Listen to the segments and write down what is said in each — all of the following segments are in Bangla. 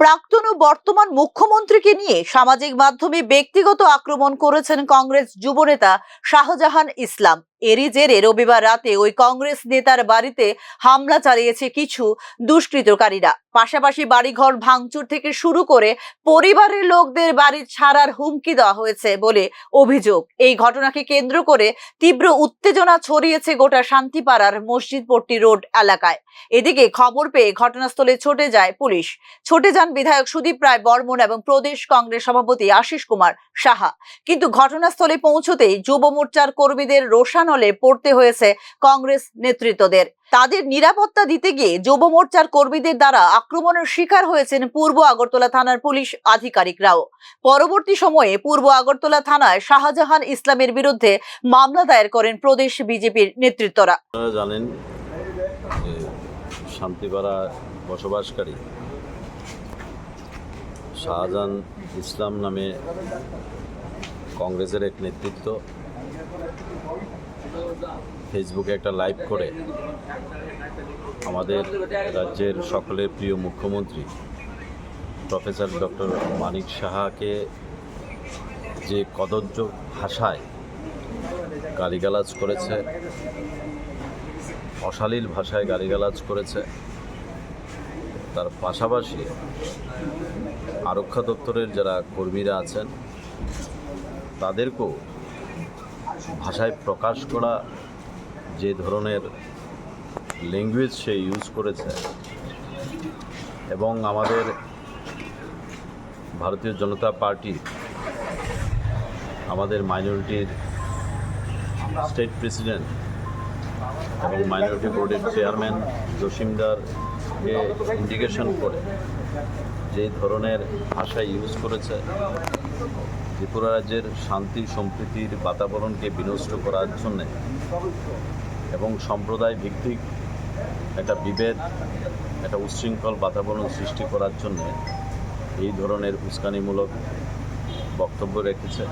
প্রাক্তন ও বর্তমান মুখ্যমন্ত্রীকে নিয়ে সামাজিক মাধ্যমে ব্যক্তিগত আক্রমণ করেছেন কংগ্রেস যুবনেতা শাহজাহান ইসলাম। এরই জেরে রবিবার রাতে ওই কংগ্রেস নেতার বাড়িতে হামলা চালিয়েছে কিছু দুষ্কৃতকারীরা। পাশাপাশি বাড়িঘর ভাঙচুর থেকে শুরু করে পরিবারের লোকদের বাড়ি ছাড়ার হুমকি দেওয়া হয়েছে বলে অভিযোগ। এই ঘটনাকে কেন্দ্র করে তীব্র উত্তেজনা ছড়িয়েছে গোটা শান্তিপাড়ার মসজিদপট্টি রোড এলাকায়। এদিকে খবর পেয়ে ঘটনাস্থলে ছুটে যায় পুলিশ। ছুটে যান বিধায়ক সুদীপ রায় বর্মন এবং প্রদেশ কংগ্রেস সভাপতি আশিস কুমার সাহা। কিন্তু ঘটনাস্থলে পৌঁছতেই যুব মোর্চার কর্মীদের রোষানলে পড়তে হয়েছে কংগ্রেস নেতৃত্বদের। তাদের নিরাপত্তা দিতে গিয়ে যুব মোর্চার কর্মীদের দ্বারা আক্রমণের শিকার হয়েছেন পূর্ব আগরতলা থানার পুলিশ আধিকারিকরাও। পরবর্তী সময়ে পূর্ব আগরতলা থানায় শাহজাহান ইসলামের বিরুদ্ধে মামলা দায়ের করেন প্রদেশ বিজেপির নেতৃত্বরা। জানেন শান্তিপাড়া বসবাসকারী শাহজাহান ইসলাম নামে কংগ্রেসের এক নেতৃত্ব ফেসবুকে একটা লাইভ করে আমাদের রাজ্যের সকলের প্রিয় মুখ্যমন্ত্রী প্রফেসর ডক্টর মানিক সাহাকে যে কদর্য ভাষায় গালিগালাজ করেছে, অশালীল ভাষায় গালিগালাজ করেছে, তার পাশাপাশি আরক্ষা দপ্তরের যারা কর্মীরা আছেন, তাদেরকেও ভাষায় প্রকাশ করা যে ধরনের ল্যাঙ্গুয়েজ সে ইউজ করেছে এবং আমাদের ভারতীয় জনতা পার্টি আমাদের মাইনরিটির স্টেট প্রেসিডেন্ট এবং মাইনরিটি বোর্ডের চেয়ারম্যান ইন্ডিকেশন করে যে ধরনের ভাষা ইউজ করেছে, ত্রিপুরা রাজ্যের শান্তি, সম্প্রীতির বাতাবরণকে বিনষ্ট করার জন্যে এবং সম্প্রদায় ভিত্তিক একটা বিভেদ, একটা উচ্ছৃঙ্খল বাতাবরণ সৃষ্টি করার জন্যে এই ধরনের উস্কানিমূলক বক্তব্য রেখেছে।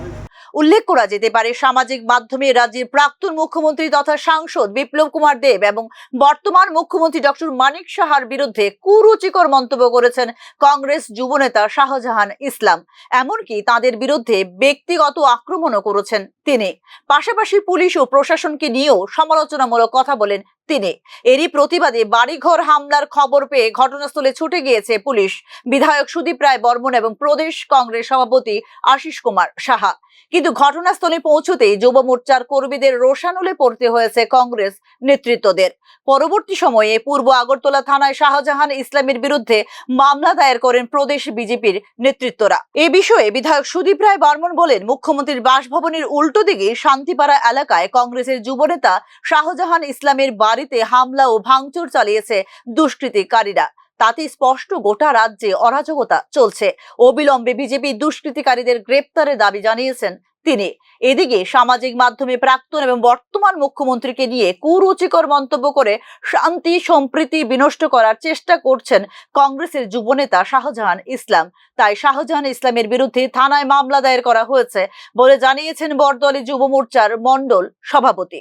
উল্লেখ করা যেতে পারে, সামাজিক মাধ্যমে রাজ্যের প্রাক্তন মুখ্যমন্ত্রী তথা সাংসদ বিপ্লব কুমার দেব এবং বর্তমান মুখ্যমন্ত্রী ডক্টর মানিক সাহার বিরুদ্ধে কুরুচিকর মন্তব্য করেছেন কংগ্রেস যুবনেতা শাহজাহান ইসলাম। এমনকি তাদের বিরুদ্ধে ব্যক্তিগত আক্রমণও করেছেন তিনি। পাশাপাশি পুলিশ ও প্রশাসনকে নিয়েও সমালোচনামূলক কথা বলেন তিনি এরই প্রতিবাদে বাড়িঘর হামলার খবর পেয়ে ঘটনাস্থলে ছুটে গিয়েছে পুলিশ। বিধায়ক সুদীপ রায় বর্মন এবং প্রদেশ কংগ্রেস সভাপতি আশিস কুমার সাহা। কিন্তু ঘটনাস্থলে পৌঁছতেই যুব মোর্চার কর্মীদের রোষানলে পড়তে হয়েছে কংগ্রেস নেতৃত্বদের। পরবর্তী সময়ে পূর্ব আগরতলা থানায় শাহজাহান ইসলামের বিরুদ্ধে মামলা দায়ের করেন প্রদেশ বিজেপির নেতৃত্বরা। এ বিষয়ে বিধায়ক সুদীপ রায় বর্মন বলেন, মুখ্যমন্ত্রীর বাসভবনের উল্টো দিকে শান্তিপাড়া এলাকায় কংগ্রেসের যুবনেতা শাহজাহান ইসলামের বাড়িতে হামলা ও ভাঙচুর চালিয়েছে দুষ্কৃতিকারীরা। তাতে স্পষ্ট গোটা রাজ্যে অরাজকতা চলছে। অবিলম্বে বিজেপি দুষ্কৃতিকারীদের গ্রেপ্তারের দাবি জানিয়েছেন তিনি। এদিকে সামাজিক মাধ্যমে প্রাক্তন এবং বর্তমান মুখ্যমন্ত্রীকে নিয়ে কুরুচিকর মন্তব্য করে শান্তি, সম্প্রীতি বিনষ্ট করার চেষ্টা করছেন কংগ্রেসের যুবনেতা শাহজাহান ইসলাম। তাই শাহজাহান ইসলামের বিরুদ্ধে থানায় মামলা দায়ের করা হয়েছে বলে জানিয়েছেন বরদলি যুব মোর্চার মণ্ডল সভাপতি।